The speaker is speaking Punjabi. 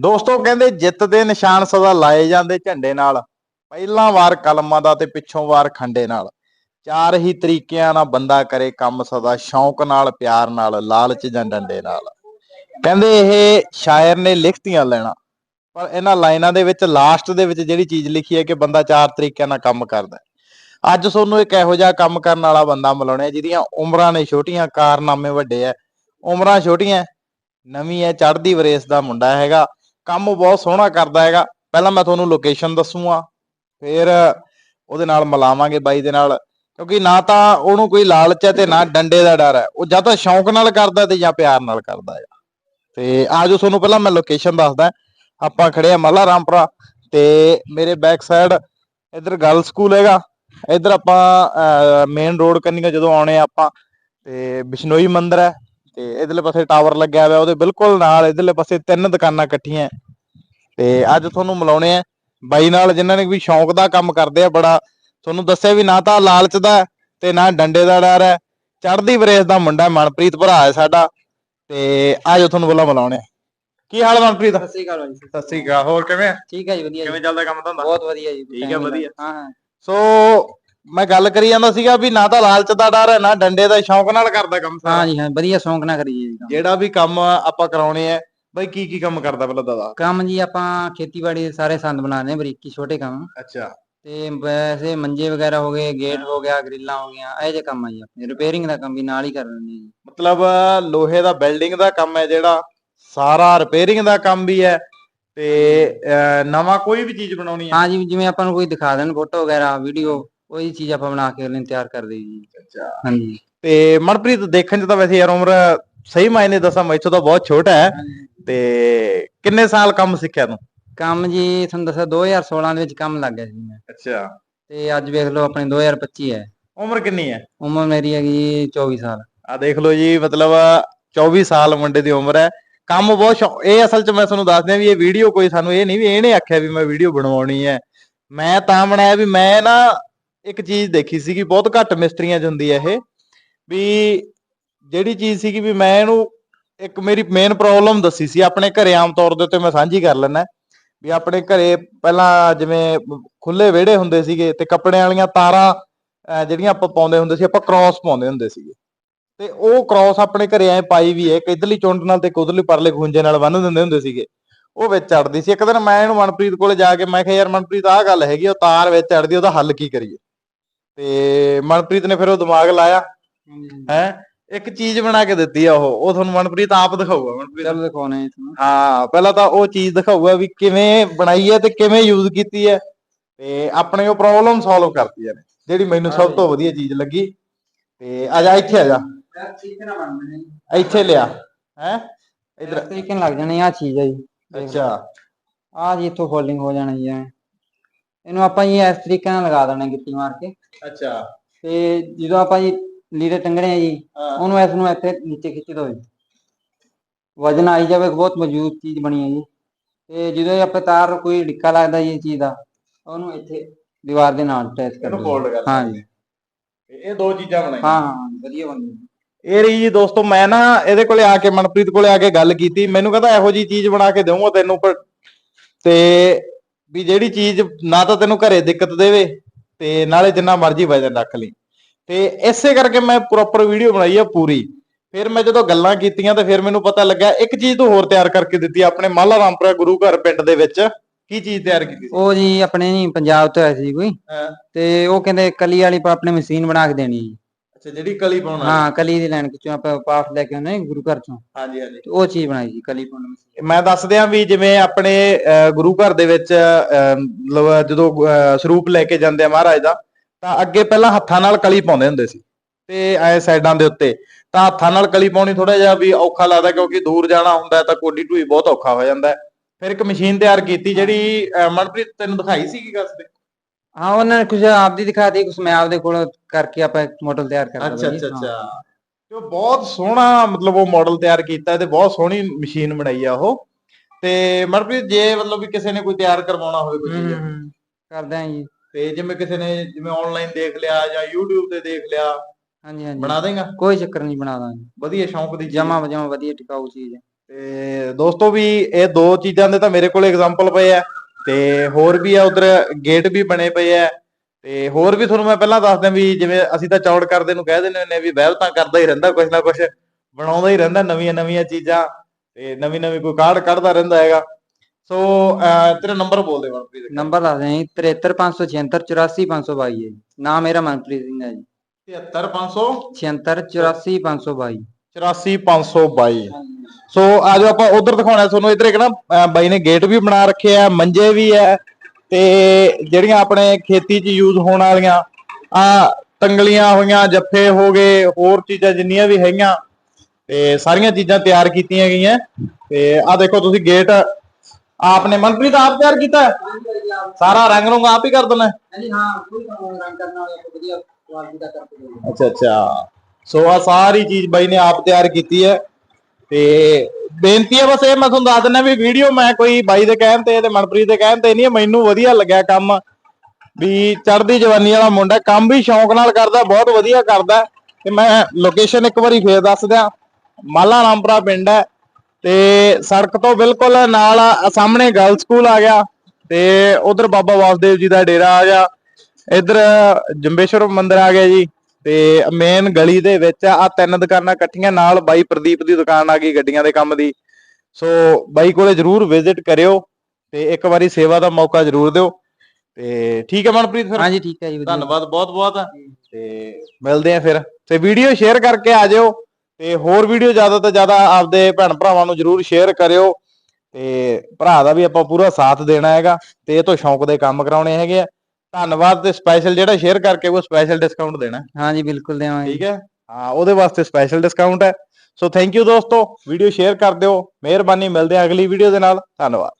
ਦੋਸਤੋ ਕਹਿੰਦੇ ਜਿੱਤ ਦੇ ਨਿਸ਼ਾਨ ਸਦਾ ਲਾਏ ਜਾਂਦੇ ਝੰਡੇ ਨਾਲ। ਪਹਿਲਾਂ ਵਾਰ ਕਲਮਾਂ ਦਾ ਤੇ ਪਿੱਛੋਂ ਵਾਰ ਖੰਡੇ ਨਾਲ। ਚਾਰ ਹੀ ਤਰੀਕਿਆਂ ਨਾਲ ਬੰਦਾ ਕਰੇ ਕੰਮ ਸਦਾ, ਸ਼ੌਂਕ ਨਾਲ, ਪਿਆਰ ਨਾਲ, ਲਾਲਚ ਜਾਂ ਡੰਡੇ ਨਾਲ। ਕਹਿੰਦੇ ਇਹ ਸ਼ਾਇਰ ਨੇ ਲਿਖਤੀਆਂ ਲੈਣਾ। ਪਰ ਇਹਨਾਂ ਲਾਈਨਾਂ ਦੇ ਵਿੱਚ, ਲਾਸਟ ਦੇ ਵਿੱਚ ਜਿਹੜੀ ਚੀਜ਼ ਲਿਖੀ ਹੈ ਕਿ ਬੰਦਾ ਚਾਰ ਤਰੀਕਿਆਂ ਨਾਲ ਕੰਮ ਕਰਦਾ ਅੱਜ ਤੁਹਾਨੂੰ ਇੱਕ ਇਹੋ ਜਿਹਾ ਕੰਮ ਕਰਨ ਵਾਲਾ ਬੰਦਾ ਮਿਲਾਉਣਾ ਜਿਹਦੀਆਂ ਉਮਰਾਂ ਨੇ ਛੋਟੀਆਂ, ਕਾਰਨਾਮੇ ਵੱਡੇ ਐ ਉਮਰਾਂ ਛੋਟੀਆਂ, ਨਵੀਂ ਹੈ, ਚੜ੍ਹਦੀ ਵਰੇਸ ਦਾ ਮੁੰਡਾ ਹੈਗਾ। ਕੰਮ ਬਹੁਤ ਸੋਹਣਾ ਕਰਦਾ ਹੈਗਾ। ਪਹਿਲਾਂ ਮੈਂ ਤੁਹਾਨੂੰ ਲੋਕੇਸ਼ਨ ਦੱਸੂਗਾ ਫਿਰ ਉਹਦੇ ਨਾਲ ਮਿਲਾਵਾਂਗੇ ਬਾਈ ਦੇ ਨਾਲ। ਕਿਉਂਕਿ ਨਾ ਤਾਂ ਉਹਨੂੰ ਕੋਈ ਲਾਲਚ ਹੈ ਤੇ ਨਾ ਡੰਡੇ ਦਾ ਡਰ ਹੈ। ਉਹ ਜਾਂ ਤਾਂ ਸ਼ੌਂਕ ਨਾਲ ਕਰਦਾ ਤੇ ਜਾਂ ਪਿਆਰ ਨਾਲ ਕਰਦਾ ਹੈ। ਤੇ ਆਜੋ ਤੁਹਾਨੂੰ ਪਹਿਲਾਂ ਮੈਂ ਲੋਕੇਸ਼ਨ ਦੱਸਦਾ ਆਪਾਂ ਖੜੇ ਆ ਮੱਲਾ ਰਾਮਪੁਰਾ ਤੇ ਮੇਰੇ ਬੈਕ ਸਾਈਡ ਇੱਧਰ ਗਰਲ ਸਕੂਲ ਹੈਗਾ। ਇੱਧਰ ਆਪਾਂ ਮੇਨ ਰੋਡ ਕੰਨੀਆਂ ਜਦੋਂ ਆਉਣੇ ਆ ਆਪਾਂ, ਤੇ ਬਿਸ਼ਨੋਈ ਮੰਦਿਰ ਹੈ। ਤੇ ਇਧਰਲੇ ਪਾਸੇ ਟਾਵਰ ਲੱਗਿਆ ਹੋਇਆ ਉਹਦੇ ਬਿਲਕੁਲ ਨਾਲ ਇਧਰਲੇ ਪਾਸੇ ਤਿੰਨ ਦੁਕਾਨਾਂ ਇਕੱਠੀਆਂ। ਤੇ ਅੱਜ ਤੁਹਾਨੂੰ ਮਿਲਾਉਣੇ ਆ। ਬਾਈ ਨਾਲ ਜਿਨ੍ਹਾਂ ਨੇ ਵੀ ਸ਼ੌਂਕ ਦਾ ਕੰਮ ਕਰਦੇ ਆ ਬੜਾ ਤੁਹਾਨੂੰ ਦੱਸਿਆ ਵੀ ਨਾ ਤਾਂ ਲਾਲਚ ਦਾ ਤੇ ਨਾ ਡੰਡੇ ਦਾ ਡਰ ਹੈ। ਚੜ੍ਹਦੀ ਵਰੇਸ ਦਾ ਮੁੰਡਾ ਮਨਪ੍ਰੀਤ ਭਰਾ ਹੈ ਸਾਡਾ। ਤੇ ਆਜੋ ਤੁਹਾਨੂੰ ਬੋਲਾ ਮਿਲਾਉਣੇ ਆ। ਕੀ ਹਾਲ ਮਨਪ੍ਰੀਤ? ਸਤਿ ਸ੍ਰੀ ਅਕਾਲ ਭਾਈ ਸਤਿ ਸ੍ਰੀ ਅਕਾਲ ਹੋਰ ਕਿਵੇਂ? ਠੀਕ ਹੈ ਜੀ ਵਧੀਆ ਜੀ। ਚੱਲਦਾ ਕੰਮ ਧੰਦਾ? ਬਹੁਤ ਵਧੀਆ ਜੀ ਠੀਕ ਹੈ, ਵਧੀਆ। ਹਾਂ ਹਾਂ। ਸੋ ਮੈਂ ਗੱਲ ਕਰੀ ਜਾਂਦਾ ਸੀਗਾ ਵੀ ਨਾ ਤਾਂ ਲਾਲਚ ਦਾ ਡਰ ਹੈ ਨਾ ਡੰਡੇ ਦਾ ਸ਼ੌਂਕ ਨਾਲ ਕਰਦਾ ਕੰਮ ਸਾਰਾ। ਹਾਂ ਜੀ ਹਾਂ ਵਧੀਆ ਸ਼ੌਂਕ ਨਾ ਕਰੀਏ ਜੀ ਕੰਮ। ਜਿਹੜਾ ਵੀ ਕੰਮ ਆਪਾਂ ਕਰਾਉਣੇ ਆ ਬਈ ਕੀ ਕੀ ਕੰਮ ਕਰਦਾ ਪਹਿਲਾਂ ਦਾਦਾ? ਕੰਮ ਜੀ ਆਪਾਂ ਖੇਤੀਬਾੜੀ ਦੇ ਸਾਰੇ ਸੰਦ ਬਣਾਉਂਦੇ ਹਾਂ ਬਰੀਕੀ ਛੋਟੇ ਕੰਮ। ਅੱਛਾ। ਤੇ ਵੈਸੇ ਮੰਜੇ ਵਗੈਰਾ ਹੋ ਗਏ ਗੇਟ ਹੋ ਗਿਆ ਗ੍ਰਿਲਾਂ ਹੋ ਗਈਆਂ ਇਹ ਜੇ ਕੰਮ ਆ ਜੀ ਆਪਣੇ। ਰਿਪੇਅਰਿੰਗ ਦਾ ਕੰਮ ਵੀ ਨਾਲ ਹੀ ਕਰ ਦਿੰਦੇ ਜੀ। ਮਤਲਬ ਲੋਹੇ ਦਾ ਬਿਲਡਿੰਗ ਦਾ ਕੰਮ ਹੈ ਜਿਹੜਾ ਸਾਰਾ ਰਿਪੇਅਰਿੰਗ ਦਾ ਕੰਮ ਵੀ ਹੈ ਤੇ ਅਹ, ਨਵਾਂ ਕੋਈ ਵੀ ਚੀਜ਼ ਬਣਾਉਣੀ ਹੈ? ਹਾਂ ਜੀ ਜਿਵੇਂ ਆਪਾਂ ਨੂੰ ਕੋਈ ਦਿਖਾ ਦੇਣ ਫੋਟੋ ਵਗੈਰਾ ਵੀਡੀਓ ਉਹੀ ਚੀਜ਼ ਆਪਾਂ ਬਣਾ ਕੇ ਉਹਨੂੰ ਤਿਆਰ ਕਰ ਦੇਈ ਜੀ। ਅੱਛਾ। ਹਾਂਜੀ। ਤੇ ਮਨਪ੍ਰੀਤ ਦੇਖਣ ਚ ਤਾਂ ਵੈਸੇ ਯਾਰ ਉਮਰ ਸਹੀ ਮਾਇਨੇ ਦੱਸਾਂ ਮੈਥੋਂ ਤਾਂ ਬਹੁਤ ਛੋਟਾ ਹੈ। ਤੇ ਕਿੰਨੇ ਸਾਲ ਕੰਮ ਸਿੱਖਿਆ ਤੂੰ? ਕੰਮ ਜੀ ਤੁਹਾਨੂੰ ਦੱਸਿਆ 2016 ਦੇ ਵਿੱਚ ਕੰਮ ਲੱਗ ਗਿਆ ਸੀ ਮੈਂ। ਅੱਛਾ। ਤੇ ਅੱਜ ਵੇਖ ਲਓ ਆਪਣੇ 2025 ਹੈ। ਉਮਰ ਕਿੰਨੀ ਹੈ? ਉਮਰ ਮੇਰੀ ਹੈਗੀ 24 ਸਾਲ। ਆ ਦੇਖ ਲਓ ਜੀ ਮਤਲਬ 24 ਸਾਲ ਮੁੰਡੇ ਦੀ ਉਮਰ ਹੈ। ਕੰਮ ਬਹੁਤ ਇਹ ਅਸਲ ਚ ਮੈਂ ਤੁਹਾਨੂੰ ਦੱਸ ਦਿਆਂ ਵੀ ਇਹ ਵੀਡੀਓ ਕੋਈ ਸਾਨੂੰ ਇਹ ਨਹੀਂ ਵੀ ਇਹਨੇ ਆਖਿਆ ਵੀ ਮੈਂ ਵੀਡੀਓ ਬਣਵਾਉਣੀ ਹੈ। ਮੈਂ ਤਾਂ ਬਣਾਇਆ ਵੀ ਮੈਂ ਨਾ ਇੱਕ ਚੀਜ਼ ਦੇਖੀ ਸੀਗੀ ਬਹੁਤ ਘੱਟ ਮਿਸਤਰੀਆਂ 'ਚ ਹੁੰਦੀ ਹੈ ਇਹ, ਵੀ ਜਿਹੜੀ ਚੀਜ਼ ਸੀਗੀ ਵੀ ਮੈਂ ਇਹਨੂੰ ਇੱਕ ਮੇਰੀ ਮੇਨ ਪ੍ਰੋਬਲਮ ਦੱਸੀ ਸੀ, ਆਪਣੇ ਘਰੇ ਆਮ ਤੌਰ ਦੇ ਉੱਤੇ ਮੈਂ ਸਾਂਝੀ ਕਰ ਲੈਣਾ ਵੀ ਆਪਣੇ ਘਰੇ ਪਹਿਲਾਂ ਜਿਵੇਂ ਖੁੱਲੇ ਵਿਹੜੇ ਹੁੰਦੇ ਸੀਗੇ ਤੇ ਕੱਪੜਿਆਂ ਵਾਲੀਆਂ ਤਾਰਾਂ, ਅਹ ਜਿਹੜੀਆਂ ਆਪਾਂ ਪਾਉਂਦੇ ਹੁੰਦੇ ਸੀ, ਆਪਾਂ ਕ੍ਰਾਸ ਪਾਉਂਦੇ ਹੁੰਦੇ ਸੀਗੇ। ਤੇ ਉਹ ਕ੍ਰਾਸ ਆਪਣੇ ਘਰੇ ਐ ਪਾਈ ਵੀ ਹੈ ਇੱਕ ਇਧਰਲੀ ਚੁੰਡ ਨਾਲ ਤੇ ਕੁਦਰਲੀ ਪਰਲੇ ਖੁੰਝੇ ਨਾਲ ਬੰਨ ਦਿੰਦੇ ਹੁੰਦੇ ਸੀਗੇ। ਉਹ ਵਿੱਚ ਚੜਦੀ ਸੀ। ਇੱਕ ਦਿਨ ਮੈਂ ਇਹਨੂੰ ਮਨਪ੍ਰੀਤ ਕੋਲੇ ਜਾ ਕੇ ਮੈਂ ਕਿਹਾ, ਯਾਰ ਮਨਪ੍ਰੀਤ, ਆਹ ਗੱਲ ਹੈਗੀ ਉਹ ਤਾਰ ਵਿੱਚ ਚੜਦੀ ਉਹਦਾ ਹੱਲ ਕੀ ਕਰੀਏ? ਤੇ ਮਨਪ੍ਰੀਤ ਨੇ ਫਿਰ ਉਹ ਦਿਮਾਗ ਲਾਇਆ ਹੈ? ਇੱਕ ਚੀਜ਼ ਬਣਾ ਕੇ ਦਿੱਤੀ ਆ ਉਹ ਉਹ ਤੁਹਾਨੂੰ ਮਨਪ੍ਰੀਤ ਆਪ ਦਿਖਾਊਗਾ ਮਨਪ੍ਰੀਤ। ਚਲੋ ਦਿਖਾਉਣੇ ਹਾਂ ਪਹਿਲਾਂ ਤਾਂ ਉਹ ਚੀਜ਼ ਦਿਖਾਊਗਾ ਵੀ ਕਿਵੇਂ ਬਣਾਈ ਹੈ ਤੇ ਕਿਵੇਂ ਯੂਜ਼ ਕੀਤੀ ਹੈ ਤੇ ਆਪਣੇ ਉਹ ਪ੍ਰੋਬਲਮ ਸੋਲਵ ਕਰਤੀ ਨੇ ਜਿਹੜੀ ਮੈਨੂੰ ਸਭ ਤੋਂ ਵਧੀਆ ਚੀਜ਼ ਲੱਗੀ। ਤੇ ਆ ਜਾ ਇੱਥੇ ਆ ਜਾ। ਇੱਥੇ ਲਿਆ ਹੈ? ਇਧਰ। ਤਰੀਕੇ ਲੱਗ ਜਾਣੀ ਆ ਚੀਜ਼ ਹੈ ਜੀ। ਅੱਛਾ। ਆ ਜੀ ਇੱਥੋਂ ਫੋਲਡਿੰਗ ਹੋ ਜਾਣੀ ਐਂ। ਇਹਨੂੰ ਆਪਾਂ ਜੀ ਇਸ ਤਰੀਕੇ ਨਾਲ ਲਗਾ ਦੇਣਾ ਗਿੱਟੀ ਮਾਰ ਕੇ। ਅੱਛਾ। ਤੇ ਜਦੋਂ ਆਪਾਂ ਜੀ ਲੀੜੇ ਟੰਗਣੇ ਆ ਜੀ ਹਾਂ। ਉਹਨੂੰ ਇਸ ਨੂੰ ਇੱਥੇ ਨੀਚੇ ਖਿੱਚ ਦੋ ਜੀ। ਵਜਨ ਆਈ ਜਾਵੇ ਬਹੁਤ ਮਜ਼ਬੂਤ ਚੀਜ਼ ਬਣੀ ਹੈ ਜੀ। ਤੇ ਜਦੋਂ ਇਹ ਆਪਾਂ ਤਾਰ ਕੋਈ ਡਿੱਕਾ ਲੱਗਦਾ ਜੀ ਇਹ ਚੀਜ਼ ਦਾ ਉਹਨੂੰ ਇੱਥੇ ਦੀਵਾਰ ਦੇ ਨਾਲ ਅਟੈਚ ਕਰ ਇਹਨੂੰ ਦਿਓ ਫੋਲਡ ਕਰ ਹਾਂ ਜੀ। ਇਹ ਦੋ ਚੀਜ਼ਾਂ ਬਣਾਈਆਂ। ਹਾਂ ਹਾਂ ਵਧੀਆ ਬਣਦੀ ਇਹ ਰਹੀ ਜੀ ਦੋਸਤੋ ਮੈਂ ਨਾ ਇਹਦੇ ਕੋਲੇ ਆ ਕੇ ਮਨਪ੍ਰੀਤ ਕੋਲੇ ਆ ਕੇ ਗੱਲ ਕੀਤੀ। ਮੈਨੂੰ ਕਹਿੰਦਾ ਇਹੋ ਜੀ ਚੀਜ਼ ਬਣਾ ਕੇ ਦੇਵਾਂਗਾ ਤੈਨੂੰ ਪਰ ਤੇ ਵੀ ਜਿਹੜੀ ਚੀਜ਼ ਨਾ ਤਾਂ ਤੈਨੂੰ ਘਰੇ ਦਿੱਕਤ ਦੇਵੇ ਤੇ ਨਾਲੇ ਜਿੰਨਾ ਮਰਜ਼ੀ ਵਜਨ ਰੱਖ ਲਈ। ਤੇ ਇਸੇ ਕਰਕੇ ਮੈਂ ਪ੍ਰੋਪਰ ਵੀਡੀਓ ਬਣਾਈ ਆ ਪੂਰੀ। ਫਿਰ ਮੈਂ ਜਦੋਂ ਗੱਲਾਂ ਕੀਤੀਆਂ ਤੇ ਫਿਰ ਮੈਨੂੰ ਪਤਾ ਲੱਗਾ ਇੱਕ ਚੀਜ਼ ਤੂੰ ਹੋਰ ਤਿਆਰ ਕਰਕੇ ਦਿੱਤੀ ਆਪਣੇ ਮਾਲਾ ਰਾਮਪੁਰਾ ਗੁਰੂ ਘਰ ਪਿੰਡ ਦੇ ਵਿੱਚ। ਕੀ ਚੀਜ਼ ਤਿਆਰ ਕੀਤੀ ਸੀ? ਉਹ ਜੀ ਆਪਣੇ ਨਹੀਂ ਪੰਜਾਬ ਤੋਂ ਆਇਆ ਸੀ ਕੋਈ। ਤੇ ਉਹ ਕਹਿੰਦੇ ਕਲੀ ਵਾਲੀ ਆਪਣੇ ਮਸ਼ੀਨ ਬਣਾ ਕੇ ਦੇਣੀ ਜੀ। ਅੱਛਾ ਜਿਹੜੀ ਕਲੀ ਪਾਉਣਾ ਹਾਂ ਕਲੀ ਦੀ ਲਾਈਨ ਕਿਚੋਂ ਆਪਾਂ ਪਾਸ ਲੈ ਕੇ ਆਉਂਦੇ ਹਾਂ ਗੁਰੂ ਘਰ ਚੋਂ। ਹਾਂਜੀ ਹਾਂਜੀ। ਤੇ ਉਹ ਚੀਜ਼ ਬਣਾਈ ਜੀ ਕਲੀ ਪਾਉਣ ਮੈਂ ਦੱਸ ਦਿਆਂ ਵੀ ਜਿਵੇਂ ਆਪਣੇ ਗੁਰੂ ਘਰ ਦੇ ਵਿੱਚ ਮਤਲਬ ਜਦੋਂ ਸਰੂਪ ਲੈ ਕੇ ਜਾਂਦੇ ਆ ਮਹਾਰਾਜ ਦਾ ਤਾਂ ਅੱਗੇ ਪਹਿਲਾਂ ਹੱਥਾਂ ਨਾਲ ਕਲੀ ਪਾਉਂਦੇ ਹੁੰਦੇ ਸੀ। ਤੇ ਐ ਸਾਈਡਾਂ ਦੇ ਉੱਤੇ ਤਾਂ ਹੱਥਾਂ ਨਾਲ ਕਲੀ ਪਾਉਣੀ ਥੋੜਾ ਜਿਹਾ ਵੀ ਔਖਾ ਲੱਗਦਾ ਕਿਉਂਕਿ ਦੂਰ ਜਾਣਾ ਹੁੰਦਾ ਤਾਂ ਕੋਡੀ ਢੂਈ ਬਹੁਤ ਔਖਾ ਹੋ ਜਾਂਦਾ। ਫਿਰ ਇੱਕ ਮਸ਼ੀਨ ਤਿਆਰ ਕੀਤੀ ਜਿਹੜੀ ਮਨਪ੍ਰੀਤ ਤੈਨੂੰ ਦਿਖਾਈ ਸੀ ਕੀ ਗੱਲ ਤੇ ਹਾਂ ਉਹਨਾਂ ਨੇ ਕੁਝ ਆਪਦੀ ਦਿਖਾਤੀ ਕੁਝ ਮੈਂ ਆਪਦੇ ਕੋਲ ਕਰਕੇ ਆਪਾਂ ਇੱਕ ਮਾਡਲ ਤਿਆਰ ਕਰਤਾ ਅੱਛਾ। ਅੱਛਾ। ਅੱਛਾ। ਤੇ ਉਹ ਬਹੁਤ ਸੋਹਣਾ ਮਤਲਬ ਉਹ ਮਾਡਲ ਤਿਆਰ ਕੀਤਾ ਤੇ ਬਹੁਤ ਸੋਹਣੀ ਮਸ਼ੀਨ ਬਣਾਈ ਆ ਉਹ। ਤੇ ਮਨਪ੍ਰੀਤ ਜੇ ਮਤਲਬ ਵੀ ਕਿਸੇ ਨੇ ਕੋਈ ਤਿਆਰ ਕਰਵਾਉਣਾ ਹੋਵੇ ਕੋਈ ਚੀਜ਼। ਕਰਦੇ ਆਂ ਜੀ। ਤੇ ਜਿਵੇਂ ਕਿਸੇ ਨੇ ਜਿਵੇਂ ਆਨਲਾਈਨ ਦੇਖ ਲਿਆ ਜਾਂ YouTube ਤੇ ਦੇਖ ਲਿਆ ਹਾਂਜੀ ਹਾਂਜੀ। ਬਣਾ ਦੇਗਾ? ਕੋਈ ਚੱਕਰ ਨਹੀਂ ਬਣਾ ਦਾਂਗੇ। ਵਧੀਆ ਸ਼ੌਂਕ ਦੀ। ਜਮਾ ਜਮਾ ਵਧੀਆ ਟਿਕਾਊ ਚੀਜ਼ ਹੈ। ਤੇ ਦੋਸਤੋ ਵੀ ਇਹ ਦੋ ਚੀਜ਼ਾਂ ਦੇ ਤਾਂ ਮੇਰੇ ਕੋਲ ਐਗਜ਼ਾਮਪਲ ਪਏ ਆ। ਤੇ ਹੋਰ ਵੀ ਆ ਉਧਰ ਗੇਟ ਵੀ ਬਣੇ ਪਏ ਆ। ਤੇ ਹੋਰ ਵੀ ਤੁਹਾਨੂੰ ਮੈਂ ਪਹਿਲਾਂ ਦੱਸ ਦਿਆਂ ਵੀ ਜਿਵੇਂ ਅਸੀਂ ਤਾਂ ਚੌੜ ਕਰਦੇ ਨੂੰ ਕਹਿ ਦਿੰਦੇ ਆ ਵੀ ਵਹਿਲ ਤਾਂ ਕਰਦਾ ਹੀ ਰਹਿੰਦਾ ਕੁਛ ਨਾ ਕੁਛ ਬਣਾਉਂਦਾ ਹੀ ਰਹਿੰਦਾ ਨਵੀਆਂ ਨਵੀਆਂ ਚੀਜ਼ਾਂ ਤੇ ਨਵੀਂ ਨਵੀਂ ਕੋਈ ਕਾਰਡ ਕੱਢਦਾ ਰਹਿੰਦਾ ਹੈਗਾ। ਸੋ ਤੇਰਾ ਨੰਬਰ ਬੋਲ ਦੇ ਮਨਪ੍ਰੀਤ ਨੰਬਰ ਦੱਸ ਦਿਆਂ ਜੀ 73576 84522 ਹੈ। ਜੀ ਨਾਮ ਮੇਰਾ ਮਨਪ੍ਰੀਤ ਸਿੰਘ ਹੈ ਜੀ। 73500 76 84522 84522 ਸੋ ਆਜੋ ਆਪਾਂ ਉਧਰ ਦਿਖਾਉਣਾ ਤੁਹਾਨੂੰ ਇਧਰ ਇੱਕ ਨਾ ਬਾਈ ਨੇ ਗੇਟ ਵੀ ਬਣਾ ਰੱਖੇ ਆ ਮੰਜੇ ਵੀ ਆ ਤੇ ਜਿਹੜੀਆਂ ਆਪਣੇ ਖੇਤੀ 'ਚ ਯੂਜ਼ ਹੋਣ ਵਾਲੀਆਂ ਆ ਤੰਗਲੀਆਂ ਹੋਈਆਂ ਜੱਫੇ ਹੋ ਗਏ ਹੋਰ ਚੀਜ਼ਾਂ ਜਿੰਨੀਆਂ ਵੀ ਹੈਗੀਆਂ ਤੇ ਸਾਰੀਆਂ ਚੀਜ਼ਾਂ ਤਿਆਰ ਕੀਤੀਆਂ ਗਈਆਂ ਤੇ ਆ ਦੇਖੋ ਤੁਸੀਂ ਗੇਟ ਆਪਨੇ ਮਨਪ੍ਰੀਤ ਆਪ ਤਿਆਰ ਕੀਤਾ ਹੈ? ਸਾਰਾ ਰੰਗ ਰੰਗ ਆਪ ਹੀ ਕਰ ਦੇਣਾ ਹੈ? ਹਾਂਜੀ ਹਾਂ ਕੋਈ ਰੰਗ ਕਰਨ ਵਾਲੇ ਵਧੀਆ ਕੁਆਲਿਟੀ ਦਾ ਕਰਕੇ ਅੱਛਾ ਅੱਛਾ ਸੋ ਆ ਸਾਰੀ ਚੀਜ਼ ਬਾਈ ਨੇ ਆਪ ਤਿਆਰ ਕੀਤੀ ਹੈ ਤੇ ਬੇਨਤੀ ਹੈ ਬਸ ਇਹ ਮੈਂ ਤੁਹਾਨੂੰ ਦੱਸ ਦਿੰਦਾ ਵੀ ਵੀਡੀਓ ਮੈਂ ਕੋਈ ਬਾਈ ਦੇ ਕਹਿਣ ਤੇ ਤੇ ਮਨਪ੍ਰੀਤ ਦੇ ਕਹਿਣ ਤੇ ਨਹੀਂ ਮੈਨੂੰ ਵਧੀਆ ਲੱਗਿਆ ਕੰਮ। ਵੀ ਚੜ੍ਹਦੀ ਜਵਾਨੀ ਵਾਲਾ ਮੁੰਡਾ ਕੰਮ ਵੀ ਸ਼ੌਂਕ ਨਾਲ ਕਰਦਾ, ਬਹੁਤ ਵਧੀਆ ਕਰਦਾ ਤੇ ਮੈਂ ਲੋਕੇਸ਼ਨ ਇੱਕ ਵਾਰੀ ਫੇਰ ਦੱਸ ਦਿਆਂ, ਮਾਲਾ ਰਾਮਪੁਰਾ ਪਿੰਡ ਹੈ ਤੇ ਸੜਕ ਤੋਂ ਬਿਲਕੁਲ ਨਾਲ ਸਾਹਮਣੇ ਗਰਲ ਸਕੂਲ ਆ ਗਿਆ ਤੇ ਉਧਰ ਬਾਬਾ ਵਾਸਦੇਵ ਜੀ ਦਾ ਡੇਰਾ ਆ ਗਿਆ। ਇਧਰ ਜੰਬੇਸ਼ਵਰ ਮੰਦਿਰ ਆ ਗਿਆ ਜੀ। ਤੇ ਮੇਨ ਗਲੀ ਦੇ ਵਿੱਚ ਆ ਤਿੰਨ ਦੁਕਾਨਾਂ ਇਕੱਠੀਆਂ ਨਾਲ ਬਾਈ ਪ੍ਰਦੀਪ ਦੀ ਦੁਕਾਨ ਆ ਗਈ ਗੱਡੀਆਂ ਦੇ ਕੰਮ ਦੀ। ਸੋ ਬਾਈ ਕੋਲੇ ਜਰੂਰ ਵਿਜ਼ਿਟ ਕਰਿਓ ਤੇ ਇੱਕ ਵਾਰੀ ਸੇਵਾ ਦਾ ਮੌਕਾ ਜਰੂਰ ਦਿਓ। ਤੇ ਠੀਕ ਹੈ ਮਨਪ੍ਰੀਤ ਫਿਰ? ਹਾਂਜੀ ਠੀਕ ਹੈ ਜੀ ਧੰਨਵਾਦ ਬਹੁਤ ਬਹੁਤ। ਤੇ ਮਿਲਦੇ ਆ ਫਿਰ। ਤੇ ਵੀਡੀਓ ਸ਼ੇਅਰ ਕਰਕੇ ਆ ਜਾਓ ਤੇ ਹੋਰ ਵੀਡੀਓ ਜ਼ਿਆਦਾ ਤੋਂ ਜ਼ਿਆਦਾ ਆਪਦੇ ਭੈਣ ਭਰਾਵਾਂ ਨੂੰ ਜਰੂਰ ਸ਼ੇਅਰ ਕਰਿਓ। ਤੇ ਭਰਾ ਦਾ ਵੀ ਆਪਾਂ ਪੂਰਾ ਸਾਥ ਦੇਣਾ ਹੈਗਾ ਤੇ ਇਹ ਤੋਂ ਸ਼ੌਂਕ ਦੇ ਕੰਮ ਕਰਾਉਣੇ ਹੈਗੇ ਆ। ਧੰਨਵਾਦ ਤੇ ਸਪੈਸ਼ਲ ਜਿਹੜਾ ਸ਼ੇਅਰ ਕਰਕੇ ਉਹ ਸਪੈਸ਼ਲ ਡਿਸਕਾਊਂਟ ਦੇਣਾ। ਹਾਂਜੀ ਬਿਲਕੁਲ ਦੇਵਾਂਗੇ। ਠੀਕ ਹੈ? ਹਾਂ ਉਹਦੇ ਵਾਸਤੇ ਸਪੈਸ਼ਲ ਡਿਸਕਾਊਂਟ ਹੈ। ਸੋ ਥੈਂਕ ਯੂ ਦੋਸਤੋ। ਵੀਡੀਓ ਸ਼ੇਅਰ ਕਰ ਦਿਓ। ਮਿਹਰਬਾਨੀ ਮਿਲਦੇ ਆ ਅਗਲੀ ਵੀਡੀਓ ਦੇ ਨਾਲ। ਧੰਨਵਾਦ।